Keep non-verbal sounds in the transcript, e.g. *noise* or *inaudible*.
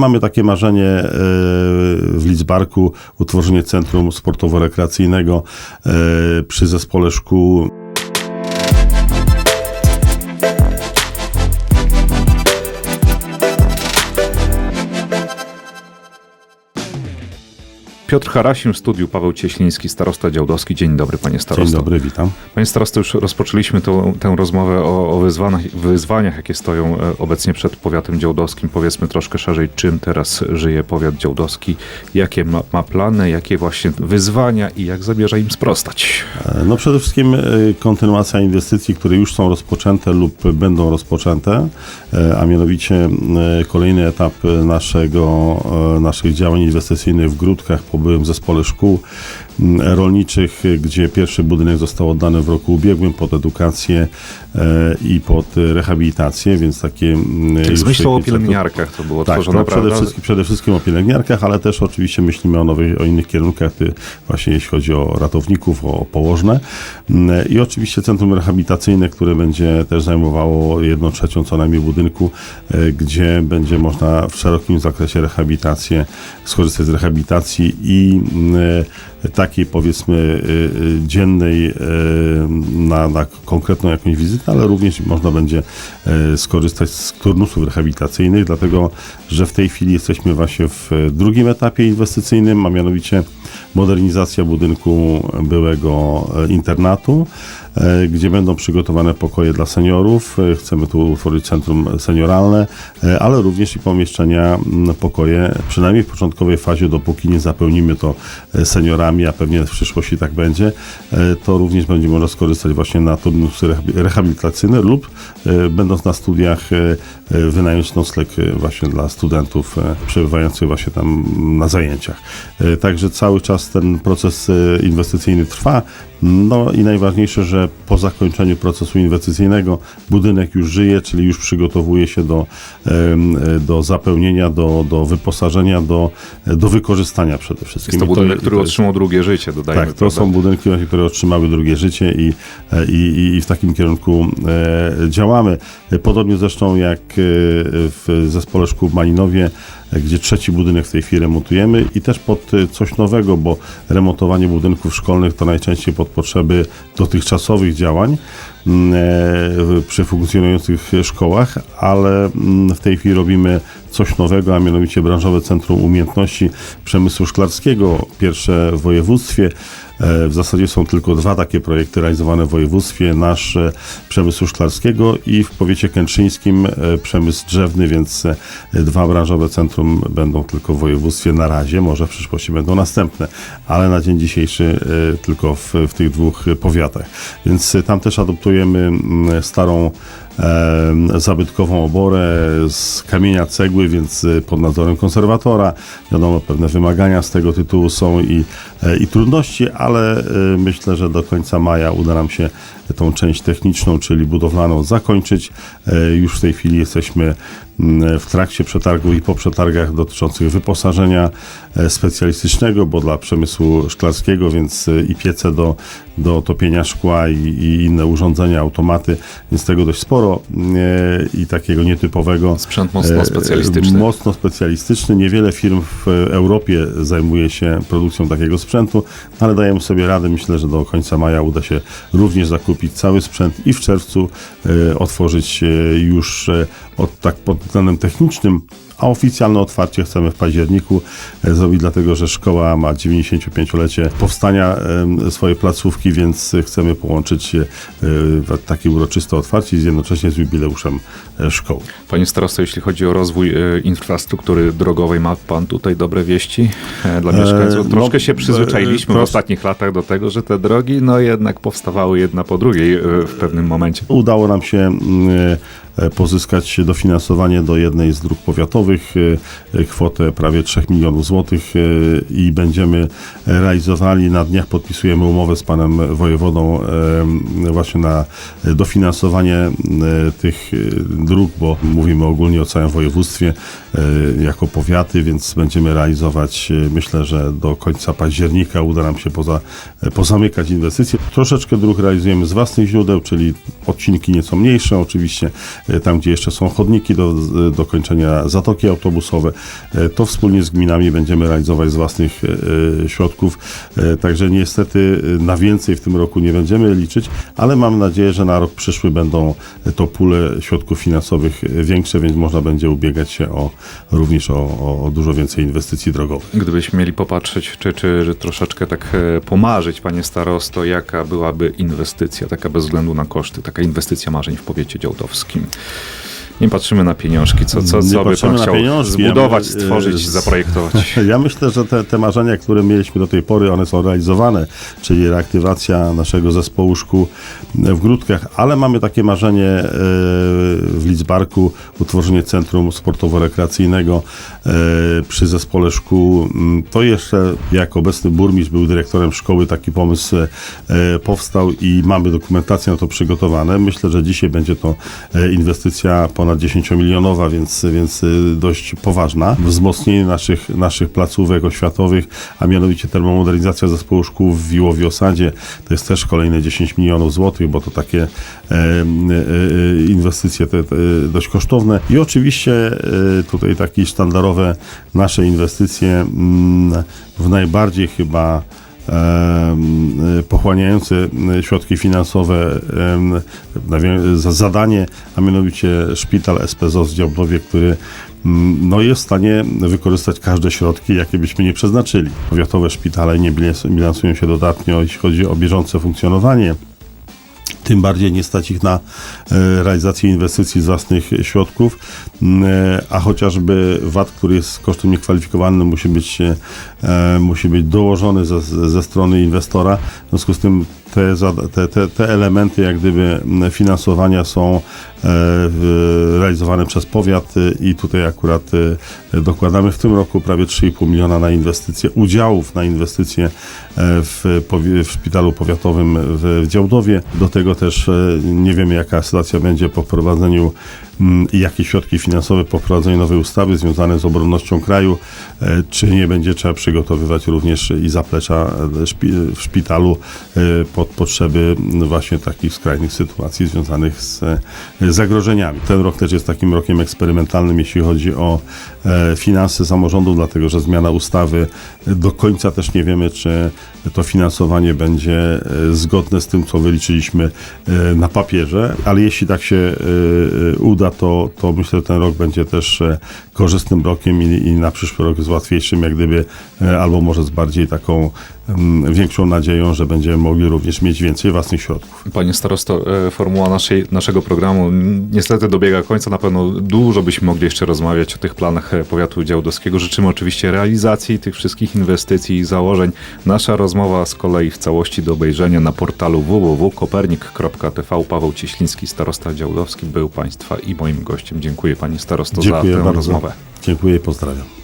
Mamy takie marzenie e, w Lidzbarku, utworzenie centrum sportowo-rekreacyjnego e, przy zespole szkół. Piotr Harasim w studiu, Paweł Cieśliński, starosta działdowski. Dzień dobry, panie starosto. Dzień dobry, witam. Panie starosto, już rozpoczęliśmy tą, tę rozmowę o, o wyzwaniach, wyzwaniach, jakie stoją e, obecnie przed powiatem działdowskim. Powiedzmy troszkę szerzej, czym teraz żyje powiat działdowski, jakie ma, ma plany, jakie właśnie wyzwania i jak zamierza im sprostać. E, No przede wszystkim e, kontynuacja inwestycji, które już są rozpoczęte lub będą rozpoczęte, a mianowicie kolejny etap naszego, naszych działań inwestycyjnych w Grudkach po byłym zespole szkół rolniczych, gdzie pierwszy budynek został oddany w roku ubiegłym pod edukację e, i pod rehabilitację, więc takie... m, Czyli z myślą o pielęgniarkach to było Tak, tworzone, to przede wszystkim, przede wszystkim o pielęgniarkach, ale też oczywiście myślimy o, nowych, o innych kierunkach, właśnie jeśli chodzi o ratowników, o położne. Mm, I oczywiście centrum rehabilitacyjne, które będzie też zajmowało jedną trzecią co najmniej budynku, e, gdzie będzie można w szerokim zakresie rehabilitację, skorzystać z rehabilitacji i mm, takiej powiedzmy e, e, dziennej e, na, na konkretną jakąś wizytę, ale również można będzie e, skorzystać z turnusów rehabilitacyjnych, dlatego że w tej chwili jesteśmy właśnie w e, drugim etapie inwestycyjnym, a mianowicie modernizacja budynku byłego e, internatu, gdzie będą przygotowane pokoje dla seniorów. Chcemy tu utworzyć centrum senioralne, ale również i pomieszczenia, pokoje, przynajmniej w początkowej fazie, dopóki nie zapełnimy to e, seniorami, a pewnie w przyszłości tak będzie, e, to również będzie można skorzystać właśnie na turnusy rehabi- rehabilitacyjne lub e, będąc na studiach e, wynająć nocleg właśnie dla studentów przebywających właśnie tam na zajęciach. Także cały czas ten proces inwestycyjny trwa. No i najważniejsze, że po zakończeniu procesu inwestycyjnego budynek już żyje, czyli już przygotowuje się do, do zapełnienia, do, do wyposażenia, do, do wykorzystania przede wszystkim. Jest to budynek, i który jest- otrzymał drugie życie, dodajmy. tak, to prawda? są budynki, które otrzymały drugie życie i, e, i, i- i w takim kierunku e, działamy. Podobnie zresztą jak e, w zespole szkół w Malinowie, gdzie trzeci budynek w tej chwili remontujemy i też pod e, coś nowego, bo remontowanie budynków szkolnych to najczęściej pod potrzeby dotychczasowych działań mm, e, przy funkcjonujących szkołach, ale mm, w tej chwili robimy coś nowego, a mianowicie branżowe Centrum Umiejętności Przemysłu Szklarskiego, pierwsze w województwie. E, W zasadzie są tylko dwa takie projekty realizowane w województwie, nasz przemysłu szklarskiego i w powiecie kętrzyńskim e, przemysł drzewny, więc e, dwa branżowe centrum będą tylko w województwie na razie, może w przyszłości będą następne, ale na dzień dzisiejszy tylko w, w tych dwóch powiatach. Więc tam też adoptujemy starą zabytkową oborę z kamienia cegły, więc e, pod nadzorem konserwatora. Wiadomo, pewne wymagania z tego tytułu są i, e, i trudności, ale e, myślę, że do końca maja uda nam się tą część techniczną, czyli budowlaną zakończyć. E, Już w tej chwili jesteśmy mm, w trakcie przetargów i po przetargach dotyczących wyposażenia e, specjalistycznego, bo dla przemysłu szklarskiego, więc e, i piece do, do topienia szkła i, i inne urządzenia, automaty, więc tego dość sporo i takiego nietypowego. Sprzęt mocno specjalistyczny. Mocno specjalistyczny. Niewiele firm w Europie zajmuje się produkcją takiego sprzętu, ale dajemy sobie radę. Myślę, że do końca maja uda się również zakupić cały sprzęt i w czerwcu e, otworzyć już e, od, tak pod względem technicznym, a oficjalne otwarcie chcemy w październiku zrobić, dlatego że szkoła ma 95-lecie powstania swojej placówki, więc chcemy połączyć e, takie uroczyste otwarcie z jednocześnie z jubileuszem e, szkoły. Panie starosto, jeśli chodzi o rozwój e, infrastruktury drogowej, ma pan tutaj dobre wieści dla mieszkańców? no, Troszkę się przyzwyczailiśmy w ostatnich latach do tego, że te drogi no jednak powstawały jedna po drugiej w pewnym momencie. Udało nam się mm, pozyskać dofinansowanie do jednej z dróg powiatowych, e, e, kwotę prawie 3 milionów złotych e, i będziemy realizowali. Na dniach podpisujemy umowę z panem wojewodą e, właśnie na dofinansowanie e, tych e, dróg, bo mówimy ogólnie o całym województwie e, jako powiaty, więc będziemy realizować, e, myślę, że do końca października uda nam się poza, e, pozamykać inwestycje. Troszeczkę dróg realizujemy z własnych źródeł, czyli odcinki nieco mniejsze oczywiście, e, tam gdzie jeszcze są chodniki do do kończenia zatoki autobusowe, e, to wspólnie z gminami będziemy realizować z własnych e, środków. E, Także niestety e, na więcej w tym roku nie będziemy liczyć, ale mam nadzieję, że na rok przyszły będą to pule środków finansowych e, większe, więc można będzie ubiegać się o, również o, o, dużo więcej inwestycji drogowych. Gdybyśmy mieli popatrzeć, czy, czy troszeczkę tak e, pomarzyć, panie starosto, jaka byłaby inwestycja, taka bez względu na koszty, taka inwestycja marzeń w powiecie działdowskim. Nie patrzymy na pieniążki, co, co, co by pan chciał zbudować, stworzyć, z- zaprojektować. *laughs* Ja myślę, że te, te marzenia, które mieliśmy do tej pory, one są realizowane, czyli reaktywacja naszego zespołu szkół w Grudkach, ale mamy takie marzenie e, w Lidzbarku, utworzenie centrum sportowo-rekreacyjnego e, przy zespole szkół. Mm, To jeszcze, jak obecny burmistrz był dyrektorem szkoły, taki pomysł e, powstał i mamy dokumentację na to przygotowane. Myślę, że dzisiaj będzie to e, inwestycja ponad 10-milionowa, więc, więc e, dość poważna. Wzmocnienie naszych, naszych placówek oświatowych, a mianowicie termomodernizacja zespołu szkół w Wiłowie Osadzie. To jest też kolejne 10 milionów złotych, bo to takie e, e, e, inwestycje te, te, dość kosztowne. I oczywiście e, tutaj takie nasze inwestycje mm, w najbardziej chyba e, pochłaniające e, środki finansowe zadanie, a mianowicie szpital w Działdowie, który mm, no, jest w stanie wykorzystać każde środki, jakie byśmy nie przeznaczyli. Powiatowe szpitale nie bilans- bilansują się dodatnio, jeśli chodzi o bieżące funkcjonowanie. Tym bardziej nie stać ich na e, realizację inwestycji z własnych środków, m, e, a chociażby VAT, który jest kosztem niekwalifikowanym, musi być, e, musi być dołożony ze, ze strony inwestora. W związku z tym te, te, te, elementy jak gdyby finansowania są e, realizowane przez powiat e, i tutaj akurat e, dokładamy w tym roku prawie 3,5 miliona na inwestycje, udziałów na inwestycje w, w szpitalu powiatowym w, Działdowie. Do tego też nie wiemy jaka sytuacja będzie po wprowadzeniu i jakie środki finansowe po wprowadzeniu nowej ustawy związane z obronnością kraju, czy nie będzie trzeba przygotowywać również i zaplecza w szpitalu e, pod potrzeby właśnie takich skrajnych sytuacji związanych z zagrożeniami. Ten rok też jest takim rokiem eksperymentalnym, jeśli chodzi o e, finanse samorządu, dlatego że zmiana ustawy e, do końca też nie wiemy, czy to finansowanie będzie e, zgodne z tym, co wyliczyliśmy na papierze, ale jeśli tak się uda, to, to myślę, że ten rok będzie też korzystnym rokiem i, i na przyszły rok z łatwiejszym, jak gdyby, albo może z bardziej taką większą nadzieją, że będziemy mogli również mieć więcej własnych środków. Panie starosto, e, formuła naszej, naszego programu niestety dobiega końca. Na pewno dużo byśmy mogli jeszcze rozmawiać o tych planach e, powiatu działdowskiego. Życzymy oczywiście realizacji tych wszystkich inwestycji i założeń. Nasza rozmowa z kolei w całości do obejrzenia na portalu www.kopernik.tv. Paweł Cieśliński, starosta działdowski, był Państwa i moim gościem. Dziękuję Panie starosto Dziękuję za tę bardzo. rozmowę. Dziękuję i pozdrawiam.